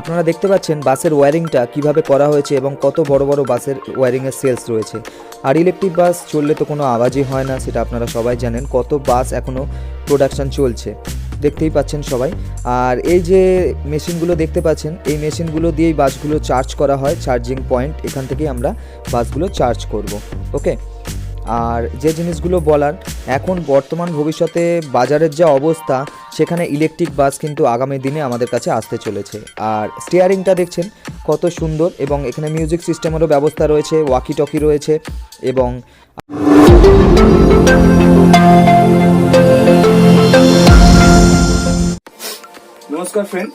আপনারা দেখতে পাচ্ছেন বাসের ওয়্যারিংটা কীভাবে করা হয়েছে এবং কত বড় বড় বাসের ওয়্যারিংয়ের সেলস রয়েছে। আর ইলেকট্রিক বাস চললে তো কোনো আওয়াজই হয় না, সেটা আপনারা সবাই জানেন। কত বাস এখনও প্রোডাকশন চলছে, দেখতেই পাচ্ছেন সবাই। আর এই যে মেশিনগুলো দেখতে পাচ্ছেন, এই মেশিনগুলো দিয়েই বাসগুলো চার্জ করা হয় চার্জিং পয়েন্ট এখান থেকেই আমরা বাসগুলো চার্জ করব ওকে আর যে জিনিসগুলো বলার, এখন বর্তমান ভবিষ্যতে বাজারের যা অবস্থা, সেখানে ইলেকট্রিক বাস কিন্তু আগামী দিনে আমাদের কাছে আসতে চলেছে। আর স্টিয়ারিংটা দেখছেন, কত সুন্দর এবং এখানে মিউজিক সিস্টেমেরও ব্যবস্থা রয়েছে ওয়াকি টকি রয়েছে এবং নমস্কার ফ্রেন্ড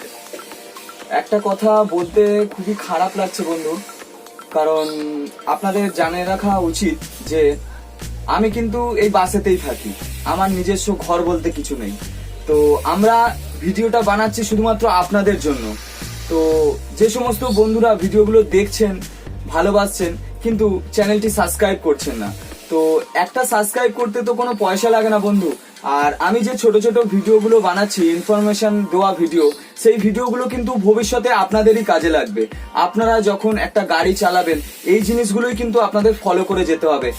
একটা কথা বলতে খুবই খারাপ লাগছে বন্ধু, কারণ আপনাদের জানে রাখা উচিত যে আমি কিন্তু এই বাসেতেই থাকি। আমার নিজস্ব ঘর বলতে কিছু নেই। তো আমরা ভিডিওটা বানাচ্ছি শুধুমাত্র আপনাদের জন্য। তো যে সমস্ত বন্ধুরা ভিডিওগুলো দেখছেন, ভালোবাসছেন, কিন্তু চ্যানেলটি সাবস্ক্রাইব করছেন না তো একটা সাবস্ক্রাইব করতে তো কোনো পয়সা লাগে না বন্ধু। আর আমি যে ছোট ছোট ভিডিওগুলো বানাচ্ছি ইনফরমেশন দেওয়া ভিডিও সেই ভিডিওগুলো কিন্তু ভবিষ্যতে আপনাদেরই কাজে লাগবে। আপনারা যখন একটা গাড়ি চালাবেন, এই জিনিসগুলোই কিন্তু আপনাদের ফলো করে যেতে হবে।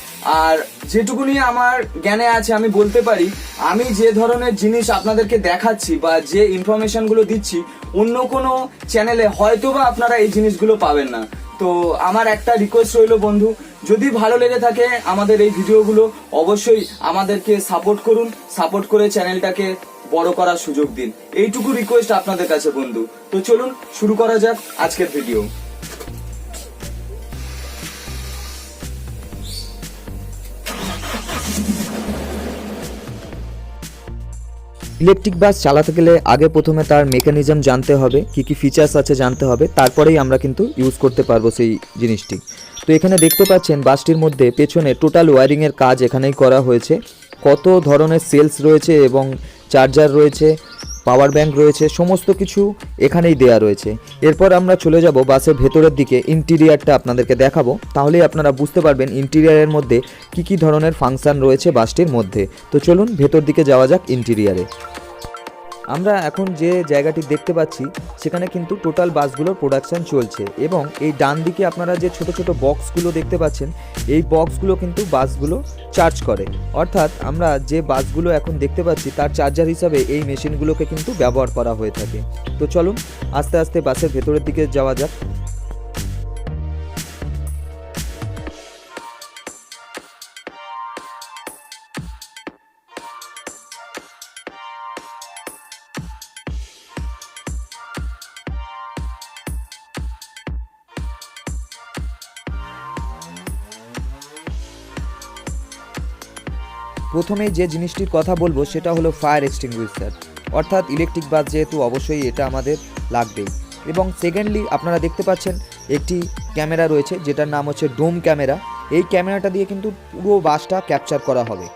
আর যেটুকুনি আমার জ্ঞানে আছে, আমি বলতে পারি, আমি যে ধরনের জিনিস আপনাদেরকে দেখাচ্ছি বা যে ইনফরমেশনগুলো দিচ্ছি, অন্য কোনো চ্যানেলে হয়তো বা আপনারা এই জিনিসগুলো পাবেন না। তো আমার একটা রিকোয়েস্ট রইল বন্ধু, যদি ভালো লেগে থাকে আমাদের এই ভিডিওগুলো, অবশ্যই আমাদেরকে সাপোর্ট করুন সাপোর্ট করে চ্যানেলটাকে বড় করার সুযোগ দিন। এইটুকু রিকোয়েস্ট আপনাদের কাছে বন্ধু। তো চলুন, শুরু করা যাক আজকের ভিডিও ইলেকট্রিক বাস চালাতে গেলে আগে প্রথমে তার মেকানিজম জানতে হবে, কি কি ফিচার্স আছে জানতে হবে, তারপরেই আমরা কিন্তু ইউজ করতে পারব সেই জিনিসটি। তো এখানে দেখতে পাচ্ছেন বাসটির মধ্যে পেছনে টোটাল ওয়ারিংয়ের কাজ এখানেই করা হয়েছে। কত ধরনের সেলস রয়েছে এবং চার্জার রয়েছে, পাওয়ার ব্যাঙ্ক রয়েছে, সমস্ত কিছু এখানেই দেয়া রয়েছে। এরপর আমরা চলে যাব বাসের ভেতরের দিকে, ইন্টিরিয়ারটা আপনাদেরকে দেখাবো। তাহলেই আপনারা বুঝতে পারবেন ইন্টিরিয়ারের মধ্যে কি কি ধরনের ফাংশান রয়েছে বাসটির মধ্যে। তো চলুন ভেতর দিকে যাওয়া যাক ইন্টিরিয়ারে। আমরা এখন যে জায়গাটি দেখতে পাচ্ছি, সেখানে কিন্তু টোটাল বাসগুলোর প্রোডাকশান চলছে এবং এই ডান দিকে আপনারা যে ছোট ছোট বক্সগুলো দেখতে পাচ্ছেন, এই বক্সগুলো কিন্তু বাসগুলো চার্জ করে। অর্থাৎ আমরা যে বাসগুলো এখন দেখতে পাচ্ছি, তার চার্জার হিসাবে এই মেশিনগুলোকে কিন্তু ব্যবহার করা হয়ে থাকে। তো চলুন, আস্তে আস্তে বাসের ভেতরের দিকে যাওয়া যাক। প্রথমেই যে জিনিসটির কথা বলব সেটা হলো ফায়ার এক্সটিংগুইশার অর্থাৎ ইলেকট্রিক বাস যেহেতু অবশ্যই এটা আমাদের লাগবেই। এবং সেকেন্ডলি আপনারা দেখতে পাচ্ছেন একটি ক্যামেরা রয়েছে, যেটার নাম হচ্ছে ডোম ক্যামেরা। এই ক্যামেরাটা দিয়ে কিন্তু পুরো বাসটা ক্যাপচার করা হবে।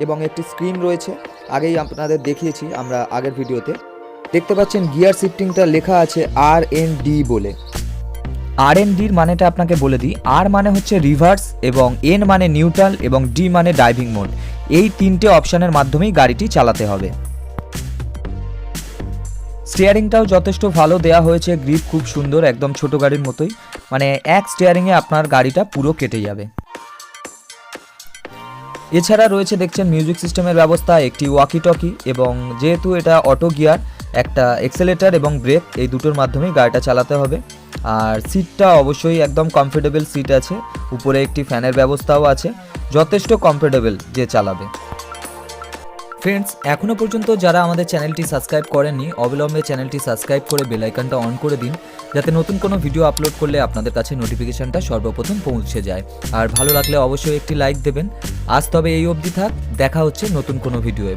এবং একটি স্ক্রিন রয়েছে, আগেই আপনাদের দেখিয়েছি আমরা আগের ভিডিওতে। দেখতে পাচ্ছেন গিয়ার শিফটিংটা লেখা আছে আর এন ডি বলে। আর এন ডির মানেটা আপনাকে বলে দিই। আর মানে হচ্ছে রিভার্স এবং এন মানে নিউট্রাল এবং ডি মানে ড্রাইভিং মোড এই তিনটে অপশানের মাধ্যমেই গাড়িটি চালাতে হবে। স্টিয়ারিংটাও যথেষ্ট ভালো দেয়া হয়েছে গ্রিপ খুব সুন্দর, একদম ছোট গাড়ির মতোই। মানে এক স্টিয়ারিংয়ে আপনার গাড়িটা পুরো কেটে যাবে। এছাড়া রয়েছে, দেখছেন মিউজিক সিস্টেমের ব্যবস্থা, একটি ওয়াকি টকি এবং যেহেতু এটা অটো গিয়ার একটা এক্সেলেটার এবং ব্রেক এই দুটোর মাধ্যমেই গাড়িটা চালাতে হবে। আর সিটটা অবশ্যই একদম কমফোর্টেবল সিট আছে। উপরে একটি ফ্যানের ব্যবস্থাও আছে। যথেষ্ট কমফোর্টেবল যে চালাবে। ফ্রেন্ডস এখনও পর্যন্ত যারা আমাদের চ্যানেলটি সাবস্ক্রাইব করেননি, অবিলম্বে চ্যানেলটি সাবস্ক্রাইব করে বেল আইকনটা অন করে দিন। যাতে নতুন কোনো ভিডিও আপলোড করলে আপনাদের কাছে নোটিফিকেশনটা সর্বপ্রথম পৌঁছে যায়। আর ভালো লাগলে অবশ্যই একটি লাইক দেবেন। আজ তবে এই অবধি থাক। দেখা হচ্ছে নতুন কোনো ভিডিওয়ে